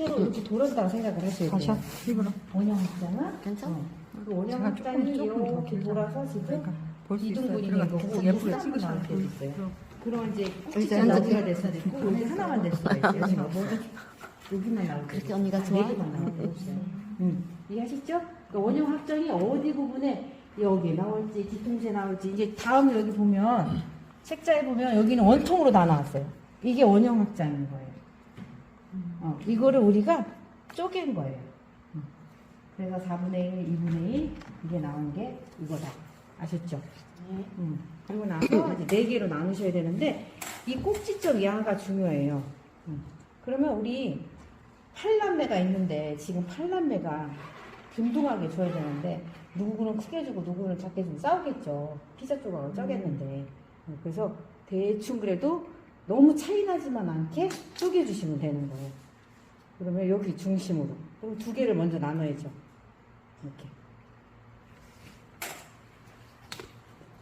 상태로 이렇게 돌았다고 생각을 하셔야 돼요. 이거로 원형 확장은 괜찮아? 어. 그 원형 제가 조금 확장이 조금 더 이렇게 돌아서 지금 그러니까 볼수 있어요. 들어가 되고 괜찮아요. 예쁘게 예쁘게 찍으시면 찍으시면 돼 있어요. 그럼 이제 꼭지점 앉아도 어디가 될 수도 있고 안에 하나만 될 수가 있어요. 지금 뭐 여기만 나오고 그렇게 언니가 네 좋아? 개만 나오고 있어요. 음. 이해하시죠? 그러니까 원형 확장이 어디 부분에 여기 나올지 뒤통수에 나올지 이제 다음 여기 보면 책자에 보면 여기는 원통으로 다 나왔어요. 이게 원형 확장인 거예요. 어, 이거를 우리가 쪼갠 거예요. 음. 그래서 4분의 1, 2분의 1 이게 나온 게 이거다. 아셨죠? 음. 그리고 나서 이제 네 개로 나누셔야 되는데 이 꼭지점 이하가 중요해요. 음. 그러면 우리 팔남매가 있는데 지금 팔남매가 균등하게 줘야 되는데 누구는 크게 주고 누구는 작게 주고 싸우겠죠. 피자 조각을 음, 그래서 대충 그래도 너무 차이 나지만 않게 쪼개주시면 되는 거예요. 그러면 여기 중심으로 그럼 두 개를 먼저 나눠야죠. 이렇게.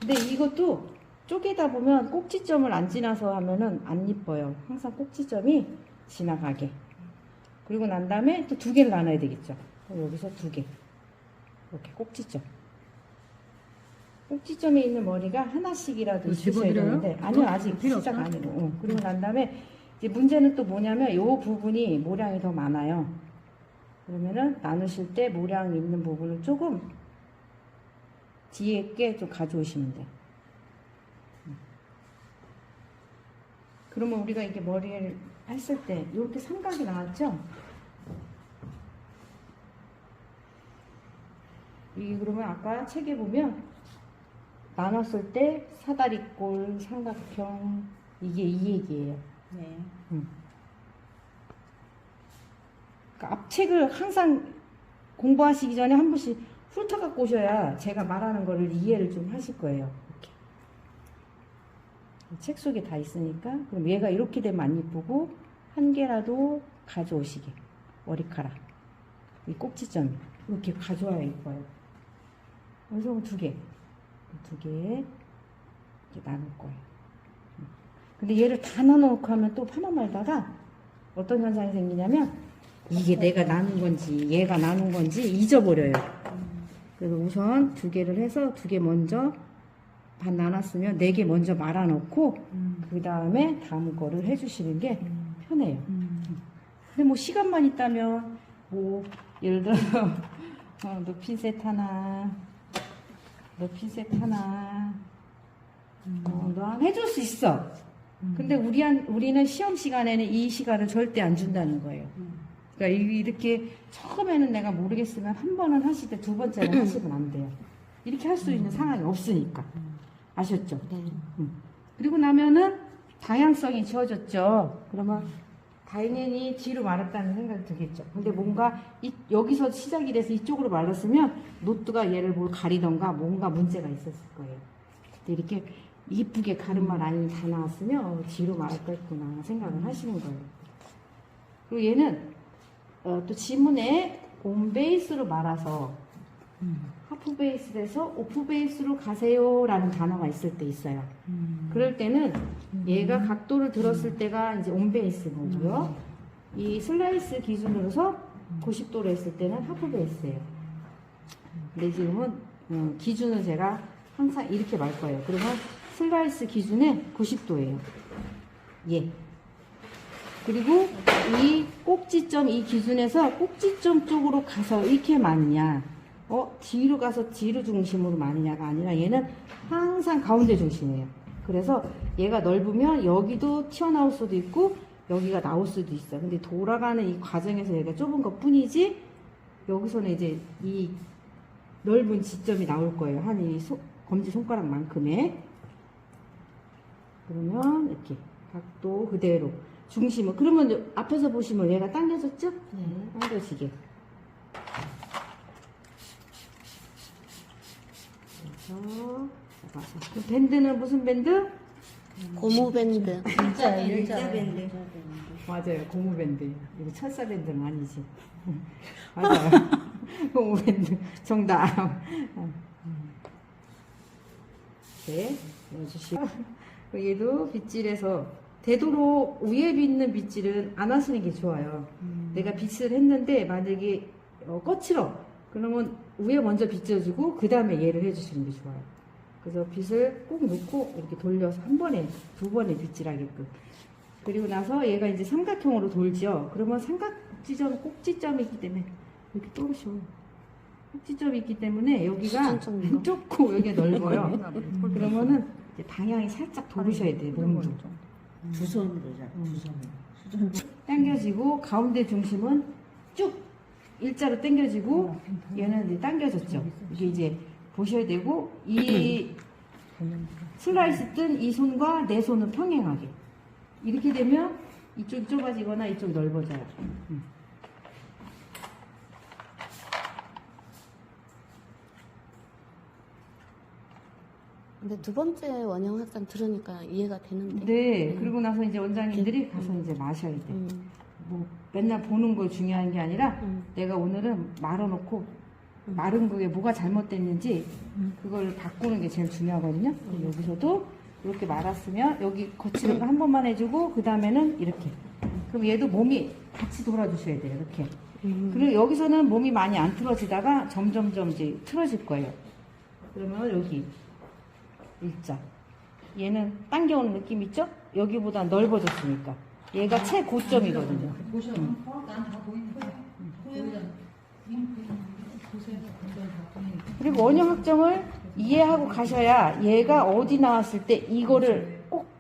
근데 이것도 쪼개다 보면 꼭지점을 안 지나서 하면은 안 이뻐요. 항상 꼭지점이 지나가게. 그리고 난 다음에 또 두 개를 나눠야 되겠죠. 여기서 두 개. 이렇게 꼭지점. 꼭지점에 있는 머리가 하나씩이라도 있으셔야 집어드려요? 되는데 아니요 아직 필요 시작? 아니고 응. 그리고 난 다음에 이제 문제는 또 뭐냐면 요 부분이 모량이 더 많아요 그러면은 나누실 때 모량 있는 부분을 조금 뒤에 게 좀 가져오시면 돼요 음. 그러면 우리가 이게 머리를 했을 때 이렇게 삼각이 나왔죠 이게 그러면 아까 책에 보면 나눴을 때 사다리꼴, 삼각형 이게 이 얘기예요. 네. 그러니까 앞책을 항상 공부하시기 전에 한 번씩 훑어갖고 오셔야 제가 말하는 거를 이해를 좀 하실 거예요. 이렇게. 책 속에 다 있으니까 그럼 얘가 이렇게 되면 안 이쁘고 한 개라도 가져오시게 머리카락 이 꼭지점 이렇게 가져와야 이뻐요. 그래서 두 개, 두 개 이렇게 나눌 거예요. 근데 얘를 다 나눠놓고 하면 또 파마 말다가 어떤 현상이 생기냐면 이게 내가 나눈 건지 얘가 나눈 건지 잊어버려요. 그래서 우선 두 개를 해서 두 개 먼저 반 나눴으면 네 개 먼저 말아놓고 그 다음에 다음 거를 해주시는 게 편해요. 근데 뭐 시간만 있다면 뭐 예를 들어서 어, 너 핀셋 하나, 너 핀셋 하나, 어, 너 해줄 수 있어. 근데 우리 한, 우리는 시험 시간에는 이 시간을 절대 안 준다는 거예요. 그러니까 이- 이렇게 처음에는 내가 모르겠으면 한 번은 하시되 두 번째는 하시면 안 돼요. 이렇게 할 수 있는 상황이 없으니까. 아셨죠? 네. 그리고 나면은 다양성이 주어졌죠. 그러면 당연히 뒤로 말았다는 생각이 들겠죠. 근데 뭔가 이- 여기서 시작이 돼서 이쪽으로 말랐으면 노트가 얘를 뭘 가리던가 뭔가 문제가 있었을 거예요. 근데 이렇게 이쁘게 가르마 라인이 다 나왔으면 어, 뒤로 말할 거였구나 생각을 하시는 거예요. 그리고 얘는 어, 또 지문에 온 베이스로 말아서 하프 베이스에서 오프 베이스로 가세요라는 단어가 있을 때 있어요. 그럴 때는 얘가 각도를 들었을 때가 이제 온 베이스 거고요. 이 슬라이스 기준으로서 90도로 했을 때는 하프 베이스예요. 근데 지금은 어, 기준은 제가 항상 이렇게 말 거예요. 그러면 슬라이스 기준은 90도예요. 예. 그리고 이 꼭지점 이 기준에서 꼭지점 쪽으로 가서 이렇게 맞냐 어? 뒤로 가서 뒤로 중심으로 많으냐가 아니라 얘는 항상 가운데 중심이에요. 그래서 얘가 넓으면 여기도 튀어나올 수도 있고 여기가 나올 수도 있어요. 근데 돌아가는 이 과정에서 얘가 좁은 것 뿐이지 여기서는 이제 이 넓은 지점이 나올 거예요. 한 이 검지 손가락만큼의. 그러면 이렇게 각도 그대로 중심은 그러면 앞에서 보시면 얘가 당겨졌죠? 네. 당겨지게 잡아서 그 밴드는 무슨 밴드? 고무밴드. 일자 일자 밴드. 맞아요. 고무 밴드. 이거 철사 밴드는 아니지. 맞아요. 고무 밴드. 정답. 네 넣어주시고. 얘도 빗질해서 되도록 위에 빗는 빗질은 안 하시는 게 좋아요. 내가 빗을 했는데 만약에 어, 거칠어 그러면 위에 먼저 빗져주고 그 다음에 얘를 해주시는 게 좋아요. 그래서 빗을 꼭 놓고 이렇게 돌려서 한 번에 두 번에 빗질하게끔. 그리고 나서 얘가 이제 삼각형으로 돌죠. 그러면 삼각지점 꼭지점이 있기 때문에 이렇게 떨어져. 꼭지점이 있기 때문에 여기가? 좁고 여기가 넓어요. 그러면은 이제 방향이 살짝 돌으셔야 돼요. 몸도. 두 손으로 잡. 두 손으로. 당겨지고 가운데 중심은 쭉 일자로 당겨지고 얘는 이제 당겨졌죠. 이게 이제 보셔야 되고 이 슬라이스 뜬 이 손과 내 손은 평행하게 이렇게 되면 이쪽이 좁아지거나 이쪽이 넓어져요. 음. 근데 두 번째 원형 학장 들으니까 이해가 되는데. 네, 그리고 나서 이제 원장님들이 가서 이제 마셔야 돼. 음, 뭐 맨날 보는 거 중요한 게 아니라 음. 내가 오늘은 말아놓고 마른 그게 뭐가 잘못됐는지 그걸 바꾸는 게 제일 중요하거든요. 그럼 여기서도 이렇게 말았으면 여기 거치는 거 한 번만 해주고 그 다음에는 이렇게. 그럼 얘도 몸이 같이 돌아주셔야 돼요. 이렇게. 음. 그리고 여기서는 몸이 많이 안 틀어지다가 점점점 이제 틀어질 거예요. 그러면 여기 일자. 얘는 당겨오는 느낌 있죠? 여기보다 넓어졌으니까. 얘가 최고점이거든요. 그리고 원형 확정을 이해하고 가셔야 얘가 어디 나왔을 때 이거를 꼭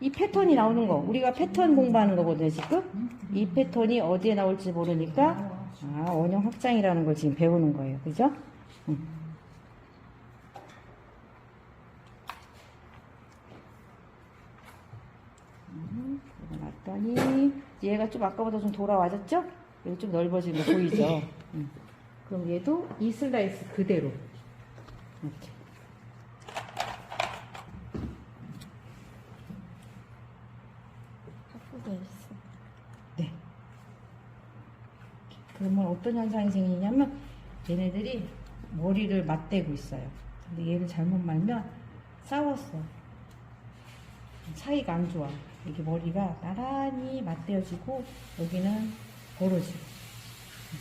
이 패턴이 나오는 거 우리가 패턴 공부하는 거거든요 지금 이 패턴이 어디에 나올지 모르니까 아 원형 확장이라는 걸 지금 배우는 거예요 그죠? 음. 음, 놨더니 얘가 좀 아까보다 좀 돌아와졌죠? 여기 좀 넓어진 거 보이죠? 음. 그럼 얘도 이 슬라이스 그대로 이렇게 있어. 네. 그러면 어떤 현상이 생기냐면 얘네들이 머리를 맞대고 있어요. 근데 얘를 잘못 말면 싸웠어. 사이가 안 좋아. 이게 머리가 나란히 맞대어지고 여기는 벌어지고.